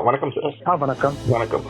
வணக்கம் சார் ஆ வணக்கம். வணக்கம்.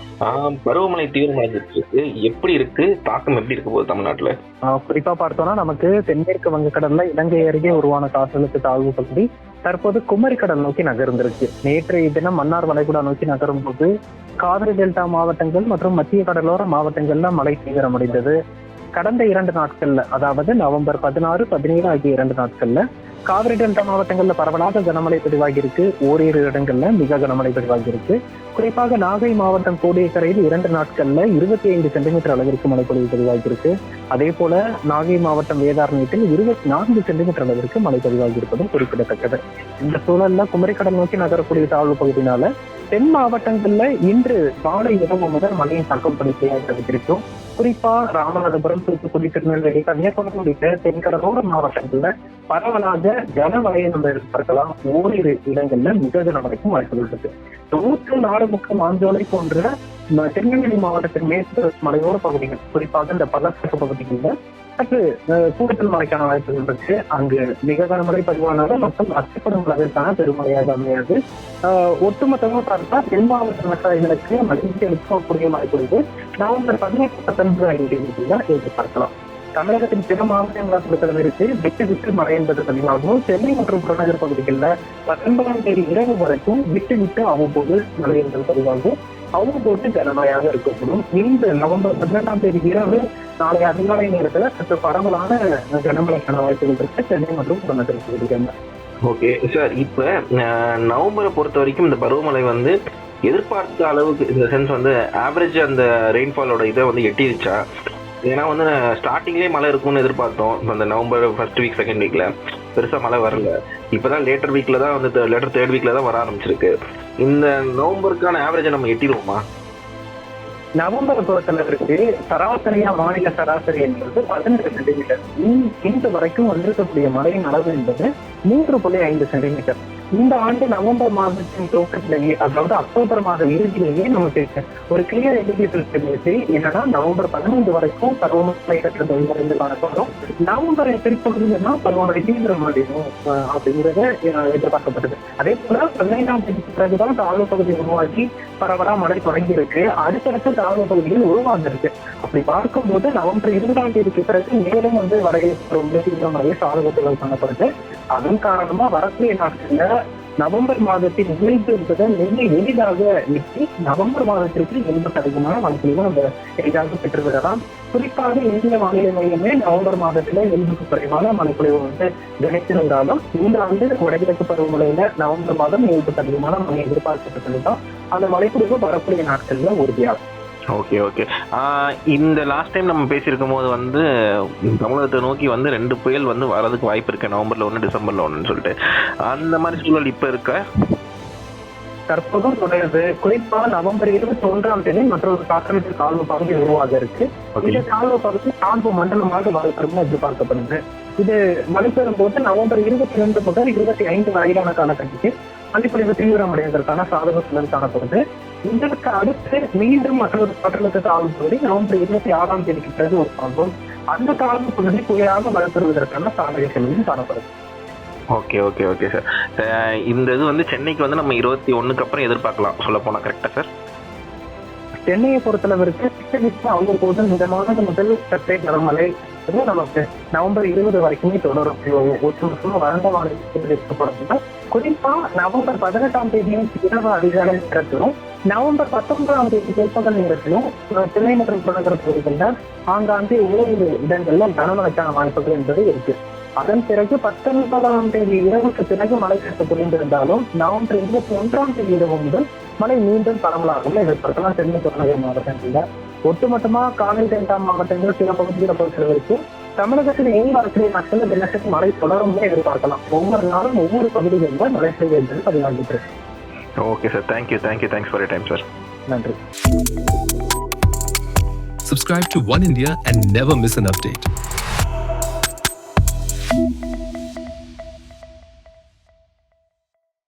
பருவமழை தீவிரமடைஞ்சிட்டு இருக்கு எப்படி இருக்கு? தாக்கம் எப்படி இருக்க போகுது தமிழ்நாட்டுல? குறிப்பா பார்த்தோம்னா நமக்கு தென்மேற்கு வங்கக்கடல்ல இலங்கை அருகே உருவான காற்றழுத்த தாழ்வு பகுதி தற்போது குமரிக்கடல் நோக்கி நகர்ந்திருக்கு. நேற்றைய தினம் மன்னார் வளைகுடா நோக்கி நகரும் போது காவிரி டெல்டா மாவட்டங்கள் மற்றும் மத்திய கடலோர மாவட்டங்கள்ல மழை தீவிரமடைந்தது. கடந்த இரண்டு நாட்கள்ல அதாவது நவம்பர் பதினாறு பதினேழு ஆகிய இரண்டு நாட்கள்ல காவிரி டெல்டா மாவட்டங்கள்ல பரவலாக கனமழை பதிவாகி இருக்கு ஓரிரு இடங்கள்ல மிக கனமழை பதிவாகி இருக்கு குறிப்பாக நாகை மாவட்டம் கோடியக்கரையில் இரண்டு நாட்கள்ல இருபத்தி ஐந்து சென்டிமீட்டர் அளவிற்கு மழைப்பொழிவு பதிவாகி இருக்கு அதே போல நாகை மாவட்டம் வேதாரண்யத்தில் இருபத்தி நான்கு சென்டிமீட்டர் அளவிற்கு மழை இருப்பதும் குறிப்பிடத்தக்கது. இந்த சூழல்ல குமரிக்கடல் நோக்கி நகரக்கூடிய தாழ்வு பகுதியினால தென் மாவட்டங்கள்ல இன்று மாலை இரவு முதல் மழையின் தாக்கம் படிப்பையாக இருக்கும் குறிப்பா ராமநாதபுரம் தூத்துக்குடி திருநெல்வேலி கன்னியாகுமரி தென்கடலோர மாவட்டங்கள்ல பரவலாக கனமழையை நம்ம எதிர்பார்க்கலாம் ஓரிரு இடங்கள்ல மிக கனமழைக்கும் வாய்ப்புகள் இருக்கு. தொண்ணூற்று நாலு முக்கம் மாஞ்சோலை போன்ற திருநெல்வேலி மாவட்டத்தின் மேற்கு மலையோர பகுதிகள் குறிப்பாக இந்த பள்ளத்தாக்கு பகுதிகளில் சற்று கூட்டல் கூடுதல் மழைக்கான வாய்ப்புகள் இருக்கு. அங்கு மிக கனமழை பதிவானாலும் மக்கள் அச்சப்படும் அளவிற்கான பெருமழையாக அமையாது. ஆஹ், ஒட்டுமொத்தமாக பார்த்தா தென் மாவட்ட விவசாயிகளுக்கு மகிழ்ச்சி அளிக்கக்கூடிய வாய்ப்பு இருக்கு நவம்பர் பதினெட்டு பத்தொன்பது ஆகிய தேதிகளில் எதிர்பார்க்கலாம். தமிழகத்தின் பிற மாவட்டங்களாக பொறுத்தளவிற்கு விட்டு விட்டு மழை என்பது பதிவாகவும் சென்னை மற்றும் புறநகர் பகுதிகளில் பத்தொன்பதாம் தேதி இரவு வரைக்கும் விட்டு விட்டு அவ்வப்போது மழை என்பது பதிவாகும். அவ்வப்போது கனமழையாக இருக்கக்கூடும். இந்த நவம்பர் பதினெட்டாம் தேதி இரவு நாளை அதிகாலை நேரத்தில் சற்று பரவலான கனமழைக்கான வாய்ப்புகள் இருக்கு. சென்னை மற்றும் புறநகர் பகுதிகளில். ஓகே. சார் இப்ப நவம்பரை பொறுத்த வரைக்கும் இந்த பருவமழை வந்து எதிர்பார்த்த அளவுக்கு இந்த சென்ஸ் வந்து ஆவரேஜ் அந்த ரெயின்ஃபாலோட இதை வந்து எட்டிருச்சா? ஏன்னா வந்து ஸ்டார்டிங்லேயே மழை இருக்கும்னு எதிர்பார்த்தோம். அந்த நவம்பர் ஃபர்ஸ்ட் வீக் செகண்ட் வீக்ல பெருசா மழை வரல. இப்பதான் லேட்டர் வீக்ல தான் வந்து லேட்டர் தேர்ட் வீக்ல தான் வர ஆரம்பிச்சிருக்கு. இந்த நவம்பருக்கான ஆவரேஜை நம்ம எட்டிடுவோமா? நவம்பர் பொறுத்தளவிற்கு சராசரியா மாநில சராசரி என்பது பதினெட்டு சென்டிமீட்டர் இன்று வரைக்கும் வந்திருக்கக்கூடிய மழையின் அளவு என்பது மூன்று புள்ளி ஐந்து சென்டிமீட்டர் இந்த ஆண்டு நவம்பர் மாதத்தின் துவக்கத்திலேயே அதாவது அக்டோபர் மாத இறுதியிலேயே நமக்கு ஒரு கிளியர் இண்டிகேட்டர் தெரிவிச்சு என்னன்னா நவம்பர் பதினைந்து வரைக்கும் பருவமழை கட்டத்தை குறைந்து காணப்படும். நவம்பரை பிற்பகுதினா பருவமழை தீவிரமடையும் அஹ், அப்படிங்கிறத எதிர்பார்க்கப்பட்டது. அதே போல பதினைந்தாம் தேதிக்கு பிறகுதான் தாழ்வு பகுதி உருவாக்கி பரவலா மழை தொடங்கி இருக்கு. அடுத்தடுத்த தாழ்வு பகுதியில் உருவாகிருக்கு. அப்படி பார்க்கும்போது நவம்பர் இருபதாம் தேதிக்கு பிறகு மேலும் வந்து வடகிழக்கு தீவிர மழை சாதகத்துகள் காணப்படுது. அதன் காரணமா வரக்கூடிய நாட்கள்ல நவம்பர் மாதத்தின் இயல்பு என்பதை மிக எளிதாக எட்டி நவம்பர் மாதத்திற்கு எண்பது அதிகமான வாய்ப்புகளும் நம்ம எளிதாக பெற்றுவிடலாம். குறிப்பாக இந்திய வானிலை மையமே நவம்பர் மாதத்துல எண்பது குறைவான மழைப்பொழிவு வந்து கிடைத்திருந்தாலும் இந்த ஆண்டு வடகிழக்கு பருவமழையில நவம்பர் மாதம் எண்பது அதிகமான மழை எதிர்பார்க்கப்பட்டிருந்தோம் அந்த மழைப்பொழிவு வரக்கூடிய நாட்கள்ல உறுதியாகும். ஓகே ஓகே இந்த லாஸ்ட் டைம் நம்ம பேசியிருக்கும் போது வந்து தமிழகத்தை நோக்கி வந்து ரெண்டு புயல் வந்து வரதுக்கு வாய்ப்பு இருக்கு நவம்பர்ல ஒன்று டிசம்பர்ல ஒன்றுன்னு சொல்லிட்டு. அந்த மாதிரி சூழல் இப்போ இருக்க? தற்போதும் தொடருது. குறிப்பா நவம்பர் இருபத்தி ஒன்றாம் தேதி மற்றொரு காற்றழுத்த தாழ்வு பகுதி உருவாக இருக்கு. இந்த தாழ்வு பகுதி தாழ்வு மண்டலமாக வளர்க்கணும்னு எதிர்பார்க்கப்படுது இது மழைப்பெறும் போது நவம்பர் இருபத்தி ரெண்டு முதல் இருபத்தி ஐந்து வரையிலான காலகட்டத்தில் மழைப்பொழிவு தீவிரமடைவதற்கான சாதக சூழல் காணப்படுது. இதற்கு அடுத்து மீண்டும் மற்றொரு காற்றழுத்த தாழ்வு பகுதி நவம்பர் இருபத்தி ஆறாம் தேதிக்கு பிறகு உருவாகும் அந்த தாழ்வு பகுதி புயலாக வளர்ப்பெறுவதற்கான சாதக சூழலும் காணப்படுது ஓகே ஓகே ஓகே சார் இந்த இது வந்து சென்னைக்கு வந்து நம்ம இருபத்தி ஒண்ணுக்கு அப்புறம் எதிர்பார்க்கலாம். சொல்ல போனா கரெக்டா சார் சென்னையை பொறுத்தளவிற்கு திட்டமிட்டு அவ்வப்போது இந்த மாதம் முதல் சற்றே கனமழை இது நமக்கு நவம்பர் இருபது வரைக்குமே தொடரும். ஒட்டுமொத்தமா வறண்ட வானிலை குறிப்பா நவம்பர் பதினெட்டாம் தேதியும் இரவு அதிகாலை நேரத்திலும் நவம்பர் பத்தொன்பதாம் தேதி பிற்பகல் நேரத்திலும் சென்னை மற்றும் புறநகர் பகுதிகளில் ஆங்காங்கே ஓரிரு இடங்கள்ல கனமழைக்கான வாய்ப்புகள் என்பது இருக்கு. அதன் பிறகு பத்தொன்பதாம் தேதி இரவுக்கு பிறகு மழை சற்று குறைந்திருந்தாலும் நவம்பர் இருபத்தி ஒன்றாம் தேதி இரவு முதல் மழை மீண்டும் பரவலாகும் எதிர்பார்க்கலாம் சென்னை புறநகர் மாவட்டங்களில் ஒட்டுமொத்தமா காவிரி டெல்டா மாவட்டங்கள் சில பகுதிகளை பொறுத்தவரைக்கும் தமிழகத்தில் இனி வரக்கூடிய நாட்களில் தினசரி மழை தொடரும் எதிர்பார்க்கலாம். ஒவ்வொரு நாளும் ஒவ்வொரு பகுதிகளில் மழை பெய்ய என்பது பதிவாகிட்டு இருக்கு okay sir thank you thank you thanks for time sir நன்றி. Subscribe to One India and never miss an update.